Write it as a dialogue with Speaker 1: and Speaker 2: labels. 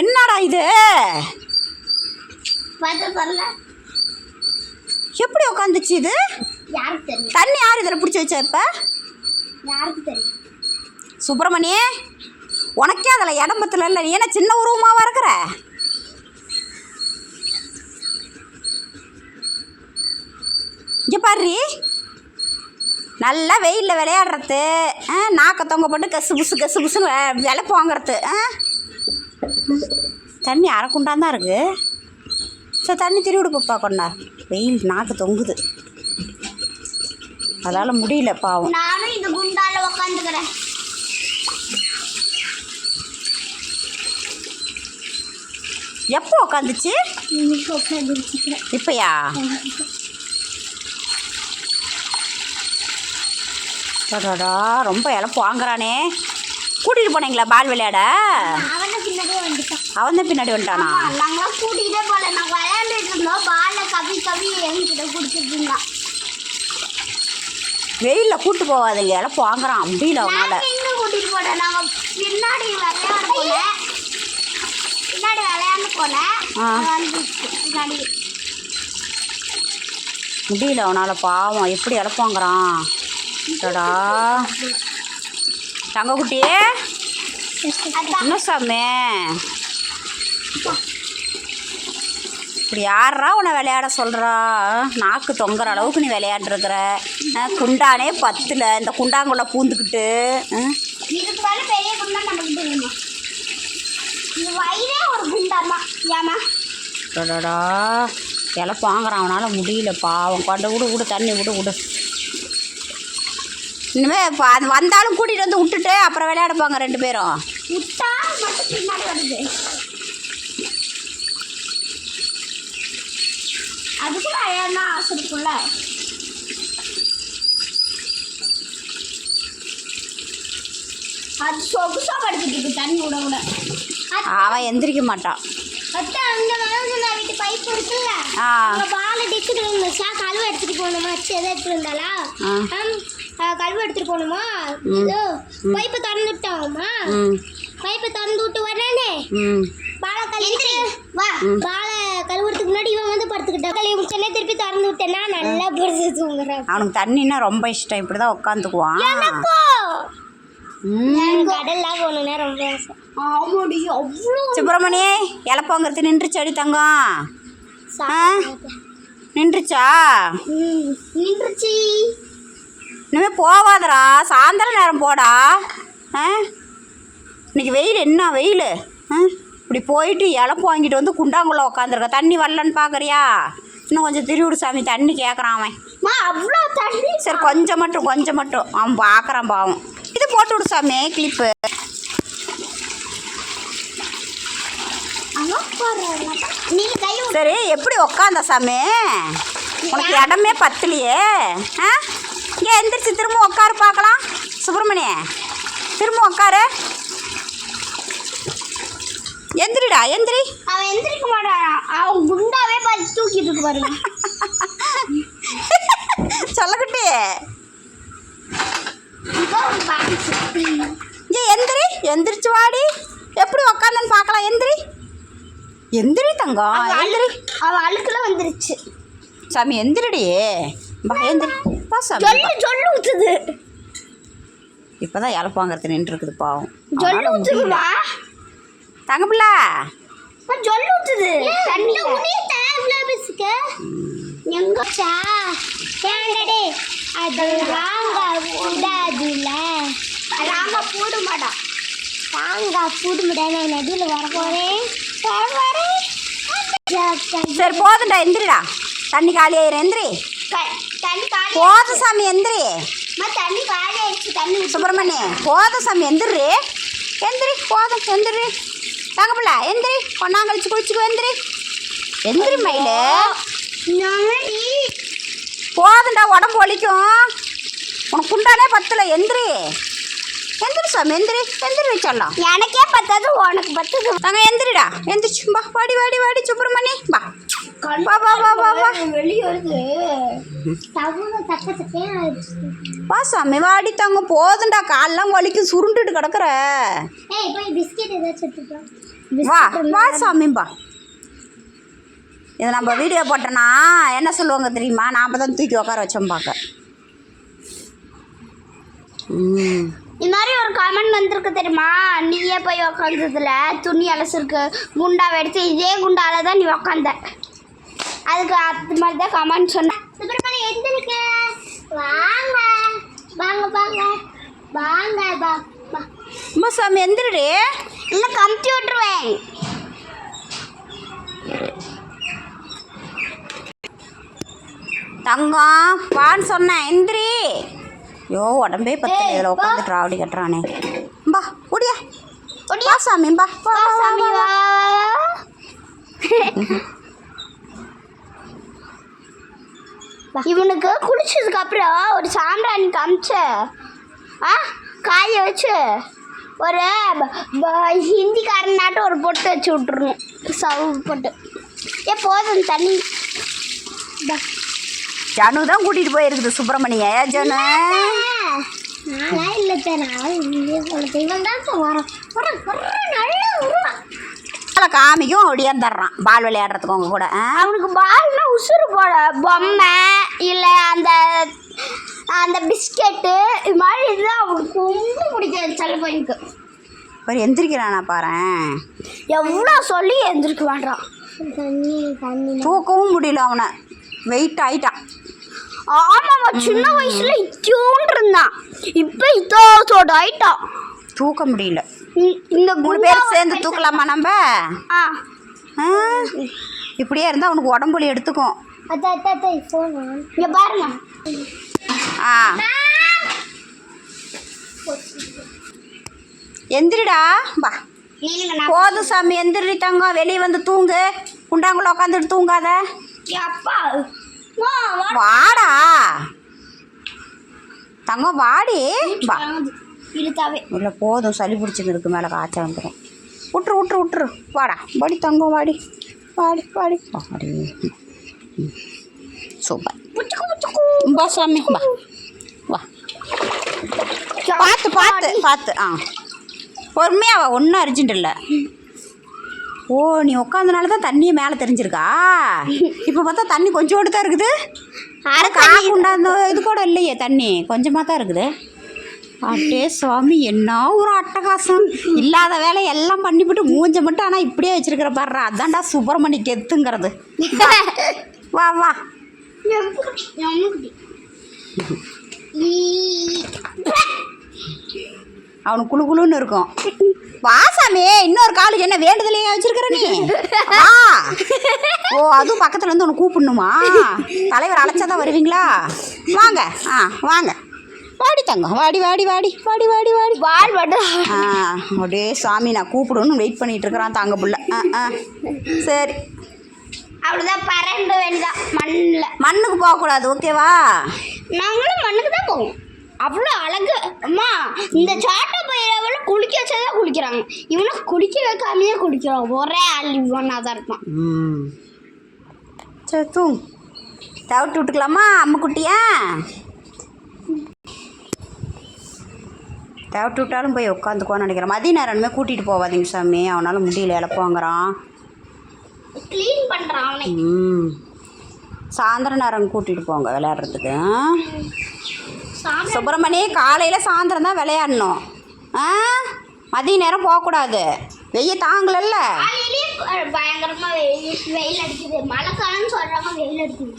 Speaker 1: என்னடா இது? எப்படி உட்காந்துச்சு இது? தண்ணி யார் இதில் பிடிச்சி வச்ச இப்ப?
Speaker 2: யாருக்கு
Speaker 1: சுப்பிரமணி உனக்கே அதில் இடம் பத்தல இல்லை. ஏன்னா சின்ன உருவமாக இருக்கிற? இங்கே பாரு. நல்லா வெயிலில் விளையாடுறது நாக்க தொங்க போட்டு கசு புசு கசு புசுன்னு வெ- விளப்பு வாங்குறது ஆ. தண்ணி அரைக்குண்டான் தான் இருக்கு. சரி தண்ணி திருவிடு பாப்பா கொண்டா. வெயில் நாக்கு தொங்குது. அதால் முடியல பாவம்.
Speaker 2: நானும் இந்த குண்டால உக்காந்துக்கிறேன்.
Speaker 1: எப்போ
Speaker 2: உட்காந்துருச்சுக்கிறேன்
Speaker 1: இப்பயா? அடடா ரொம்ப இழப்பு வாங்குறானே. கூட்டிகிட்டு போனீங்களா பால் விளையாட?
Speaker 2: அவனை
Speaker 1: தான் பின்னாடி வந்துட்டானா?
Speaker 2: நாங்களாம் கூட்டிகிட்டே போல. நாங்கள் விளையாண்டுட்டு இருந்தோம். பாலை கவி கவி என்கிட்ட கொடுத்துட்டு இருந்தான்
Speaker 1: வெயிலில் கூட்டு போகாதீங்க இழப்பு வாங்குறான். முடியல அவனால்.
Speaker 2: நாங்க எங்க கூட்டிட்டு போனோம் நாங்க பின்னாடி விளையாட போனேன் பின்னாடி விளையாண்டு போனேன் பின்னாடி.
Speaker 1: முடியல அவனால். பாவம். எப்படி இழப்பு வாங்குறான்? அடடா. தங்கக்குட்டியே என்ன சாமி? இப்படி யாரா உன்னை விளையாட சொல்கிறா நாக்கு தொங்குற அளவுக்கு நீ விளையாண்டுருக்குற. குண்டானே பத்தில். இந்த குண்டாங்குள்ள பூந்துக்கிட்டு இழப்பு வாங்குறான் அவனால் முடியல பாவம். கொண்டு விடு விடு தண்ணி விடு விடு. இனிமே இப்போ அது வந்தாலும் கூட்டிகிட்டு வந்து விட்டுட்டு அப்புறம் விளையாடுப்பாங்க ரெண்டு பேரும்.
Speaker 2: விட்டா மட்டும் பின்னாடி வருது. அதுக்குள்ள அழகா ஆசை இருக்குல்ல அது சொகுசா படுத்துட்டு தண்ணி விட விட
Speaker 1: அவன் எந்திரிக்க மாட்டான்.
Speaker 2: அத்தை அங்க வளர்ந்து வீட்டு பைப் இருக்குல்ல.
Speaker 1: ஆ.
Speaker 2: பால் டிச்சுட்டு இருந்துச்சா கழுவு எடுத்துட்டு போகணுமா? சரி எதை எடுத்துட்டு
Speaker 1: ஆ,
Speaker 2: கழுவு எடுத்துட்டு போகணுமா. இதோ பைப்பை திறந்து விட்டாங்கம்மா
Speaker 1: ம்.
Speaker 2: பைப்பை திறந்து விட்டு வரேனே
Speaker 1: ம்.
Speaker 2: பாலை கழுவிட்டு வா. பாலை கழுவுறதுக்கு முன்னாடி இவன் வந்து படுத்துக்கிட்டான் கழுவி முடிச்சனே திருப்பி திறந்து விட்டேன்னா நல்லா படுத்து தூங்குறான்.
Speaker 1: அவனுக்கு தண்ணின்னா ரொம்ப இஷ்டம். இப்படி தான் உட்காந்துக்குவான்
Speaker 2: கடல்லாம் போகணுன்னா ரொம்ப ஆசை. ஆமாடி அவ்வளோ
Speaker 1: சுப்பிரமணி இழப்பங்கிறது நின்றுச்சு அடி தங்கம். நின்றுச்சா?
Speaker 2: நின்றுச்சு.
Speaker 1: இனிமேல் போவாதடா. சாயந்தரம் நேரம் போடா. ஆ? இன்னைக்கு வெயில் என்ன வெயில்? ஆ? இப்படி போயிட்டு இழப்பு வாங்கிட்டு வந்து குண்டாங்குள்ள உட்காந்துருக்க தண்ணி வரலன்னு பார்க்குறியா இன்னும் கொஞ்சம் திருவிடு சாமி தண்ணி கேட்குறான் அவன்.
Speaker 2: அவ்வளோ தண்ணி?
Speaker 1: சரி கொஞ்சம் மட்டும் கொஞ்சம் மட்டும். அவன் பார்க்குறான் பாவம். இது போட்டு விடு சாமி கிளிப்பு சரி எப்படி உக்காந்த சாமி? உனக்கு இடமே பத்தலையே. ஆ? இங்கே எந்திரிச்சு திரும்ப உட்காரு பார்க்கலாம். சுப்பிரமணிய திரும்ப உட்காரு எந்திரிடா எந்திரி.
Speaker 2: அவன் எந்திரிக்க மாட்டான்? அவன் குண்டாவே பார்த்து தூக்கிட்டு இருக்கு பாருங்க.
Speaker 1: சொல்லக்குட்டி இங்கே எந்திரி எந்திரிச்சு வாடி. எப்படி உக்காந்தன்னு பார்க்கலாம் எந்திரி. எந்திரி தங்கம் எந்திரி.
Speaker 2: அவன் அழுக்குல வந்துருச்சு.
Speaker 1: சாமி எந்திரிடி. பா எந்திரி. சாமி?
Speaker 2: ஜொல்லு ஜொல்லு ஊத்துது.
Speaker 1: இப்போ தான் இழப்பாங்கிறது நின்றுருக்குது பாவம்.
Speaker 2: ஜொல்லு
Speaker 1: அவனால முடியல.
Speaker 2: ஊத்துதுமா
Speaker 1: தங்கப்பிள்ள.
Speaker 2: ஜொல்லு ஊத்துது. தண்ணி உனிய தேவல பிஸ்க எங்க சா ஏண்டடே அது ராங்க உடாதுல ராங்க போட மாட்டா ராங்க போட மாட்டா நான் நடுவில் வர போறேன். வர வரேன்
Speaker 1: சரி போதும்டா எந்திரிடா. தண்ணி காலி ஆயிரும். எந்திரி. போதும் சாமி எந்திரி. சுப்பிரமணி போதும் சாமி எந்திரி. எந்திரி போதும் எந்திரி. தங்கப்பிள்ள எந்திரி. பொன்னாங்கழிச்சு குளிச்சுக்கு எந்திரி. எந்திரி மயிலு. போதும்டா உடம்பு வலிக்கும். உனக்கு குண்டானே பத்தல எந்திரி. எந்திரி சாமி எந்திரி. எந்திரி வச்சிடலாம்
Speaker 2: எனக்கே பத்தாது உனக்கு பத்தது.
Speaker 1: தங்க எந்திரிடா. எந்திரிச்சு பா வாடி வாடி வாடி சுப்பிரமணி. பா வா வா வா வா வா.
Speaker 2: வெளியே வருது. தக்க தக்கையா
Speaker 1: வா சாமி வாடி தங்க போதுண்டா காலெல்லாம் வலிக்கும் சுருண்டுட்டு கிடக்குற.
Speaker 2: ஏய் போய் பிஸ்கெட் ஏதாச்சும் எடுத்துக்கலாம்
Speaker 1: வா.
Speaker 2: பிஸ்கெட்
Speaker 1: வா சாமிம்பா இதை நம்ம வீடியோ போட்டோன்னா என்ன சொல்லுவாங்க தெரியுமா? நாம் தான் தூக்கி உட்கார வச்சோம் பார்க்க
Speaker 2: இந்த மாதிரி ஒரு கமெண்ட் வந்திருக்கு தெரியுமா? நீயே போய் உக்காந்ததுல துணி அலசிருக்கு குண்டாவை எடுத்து இதே குண்டால தான் நீ உக்காந்த. அதுக்கு அது மாதிரி தான் கமெண்ட் சொன்னேன் சுப்பிரமணியம் எந்திரிக்க வாங்க. வாங்க வாங்க. வாங்க.
Speaker 1: அம்மா சாமி எந்திரடி.
Speaker 2: இல்லை கமுத்தி விட்டுருவேன்
Speaker 1: தங்கம் வான்னு சொன்னேன். எந்திரி. ஐயோ உடம்பே பத்தல.
Speaker 2: ஏய்,
Speaker 1: இதில். உட்காந்து ராவடி கட்டுறானே. பா ஓடியா.
Speaker 2: ஓடியா.
Speaker 1: வா சாமி பா
Speaker 2: சாமி
Speaker 1: வா,
Speaker 2: வா இவனுக்கு குளிச்சதுக்கு அப்புறம் ஒரு சாம்பிராணி காமிச்ச. ஆ காய வச்சு ஒரு ப- ப- ஹிந்திக்காரன் நாட்டம் ஒரு பொட்டு வச்சு விட்டுருணும் சவு பொட்டு. ஏ போதும் தண்ணி.
Speaker 1: ஜனு தான் கூட்டிகிட்டு போயிருக்குது சுப்பிரமணிய. ஜனு?
Speaker 2: நான்லாம் இல்லை சார் நான் இவன் தான் சார் வரோம் வரோம் நல்லா
Speaker 1: அதில் காமிக்கும் ஒடியாந்துடுறான் பால் விளையாடுறதுக்கு உங்க கூட.
Speaker 2: அவனுக்கு பால்னா உசுறு போட பொம்மை இல்லை அந்த அந்த பிஸ்கெட்டு இது மாதிரி இதுதான் அவனுக்கு ரொம்ப பிடிக்கும் சில பையனுக்கு
Speaker 1: ஒரு எந்திரிக்கிறானா பாரேன்
Speaker 2: எவ்வளோ சொல்லி எந்திரிக்க தண்ணி
Speaker 1: தூக்கவும் முடியல அவனை. வெயிட் ஆயிட்டான்.
Speaker 2: ஆமாம்மா சின்ன வயசுல இத்தியோண்டு இருந்தான். இப்போ இதோட ஆயிட்டான்.
Speaker 1: தூக்க முடியல.
Speaker 2: இந்த
Speaker 1: மூணு பேர் சேர்ந்து தூக்கலாமா நம்ம? இப்படியே இருந்தால் அவனுக்கு உடம்புலி எடுத்துக்கும்.
Speaker 2: இங்கே பாருங்க.
Speaker 1: ஆ. எந்திரிடா. வா போதும் சாமி எந்திரி தங்கம். வெளியே வந்து தூங்கு. குண்டாங்குள்ள உட்காந்துட்டு தூங்காத. வாடா. தங்கம் வாடி. வா
Speaker 2: இழுத்தாவே.
Speaker 1: இல்லை போதும் சளி பிடிச்சிக்கிறதுக்கு மேலே காய்ச்சல் வந்துடும் விட்ரு விட்ரு விட்ரு வாடா வாடி தங்கம் வாடி. வாடி வாடி. வாடி. சூப்பர். பா சாமி வா. வா. பார்த்து பார்த்து பார்த்து ஆ. பொறுமையாக வா ஒன்றும் அர்ஜென்ட் இல்லை. ஓ நீ உட்காந்தனால தான் தண்ணியை மேலே தெரிஞ்சிருக்கா? இப்போ பார்த்தா தண்ணி கொஞ்சோண்டு தான் இருக்குது.
Speaker 2: அரை
Speaker 1: காக்கு உண்டாந்த இது கூட இல்லையே தண்ணி. கொஞ்சமாக தான் இருக்குது. அப்படியே சுவாமி என்ன ஒரு அட்டகாசம்? இல்லாத வேலை எல்லாம் பண்ணிவிட்டு மூஞ்ச மட்டும் ஆனால் இப்படியே வச்சிருக்கிற பாடுறா அதான்டா சுப்பிரமணி கெத்துங்கிறது. வா வா.
Speaker 2: அவனு
Speaker 1: அவனுக்கு குளு குளுன்னு இருக்கும். வாசாமே இன்னொரு காலுக்கு என்ன வேண்டுதலையே வச்சிருக்கிற நீ? ஓ அதுவும் பக்கத்துல இருந்து உன்னை கூப்பிடணுமா? தலைவர் அழைச்சாதான் வருவீங்களா? வாங்க. ஆ வாங்க. வாடி தங்கம் வாடி வாடி வாடி வாடி வாடி வாடி.
Speaker 2: பால் மட்டும்
Speaker 1: ஆ அப்படியே சாமி நான் கூப்பிடணும்னு வெயிட் பண்ணிட்டு இருக்கிறான் தாங்க புள்ள. ஆ ஆ சரி.
Speaker 2: அவ்வளோதான் பறந்து வேண்டியதான் மண்ணில்.
Speaker 1: மண்ணுக்கு போகக்கூடாது ஓகேவா
Speaker 2: நாங்களும் மண்ணுக்கு தான் போவோம். அவ்வளோ அழகு. அம்மா இந்த சாட்டை பயிரவள குளிக்க வச்சதான் குளிக்கிறாங்க. இவனை குளிக்க வைக்காமையே குளிக்கிறான் ஒரே ஆள் இவனாக தான் இருப்பான்
Speaker 1: சரி தூங் தவிட்டு விட்டுக்கலாமா அம்முக்குட்டியா? தவிட்டு விட்டாலும் போய் உட்காந்துக்கோன்னு நினைக்கிறேன். மதிய நேரமே கூட்டிகிட்டு போவாதீங்க சாமி. அவனால் முடியல இழப்பாங்கிறான்
Speaker 2: க்ளீன் பண்ணுறான் அவனை.
Speaker 1: ம். சாயந்தர நேரம் கூட்டிகிட்டு போங்க விளையாடுறதுக்கு சுப்பிரமணி காலையில் சாயந்தரம் தான் விளையாடணும். ஆ? மதிய நேரம் போகக்கூடாது. வெய்ய தாங்கலல்ல.
Speaker 2: பயங்கரமாக வெயில் அடிக்குது. மழை காலம்னு சொல்கிறாங்க வெயில் அடிக்குது.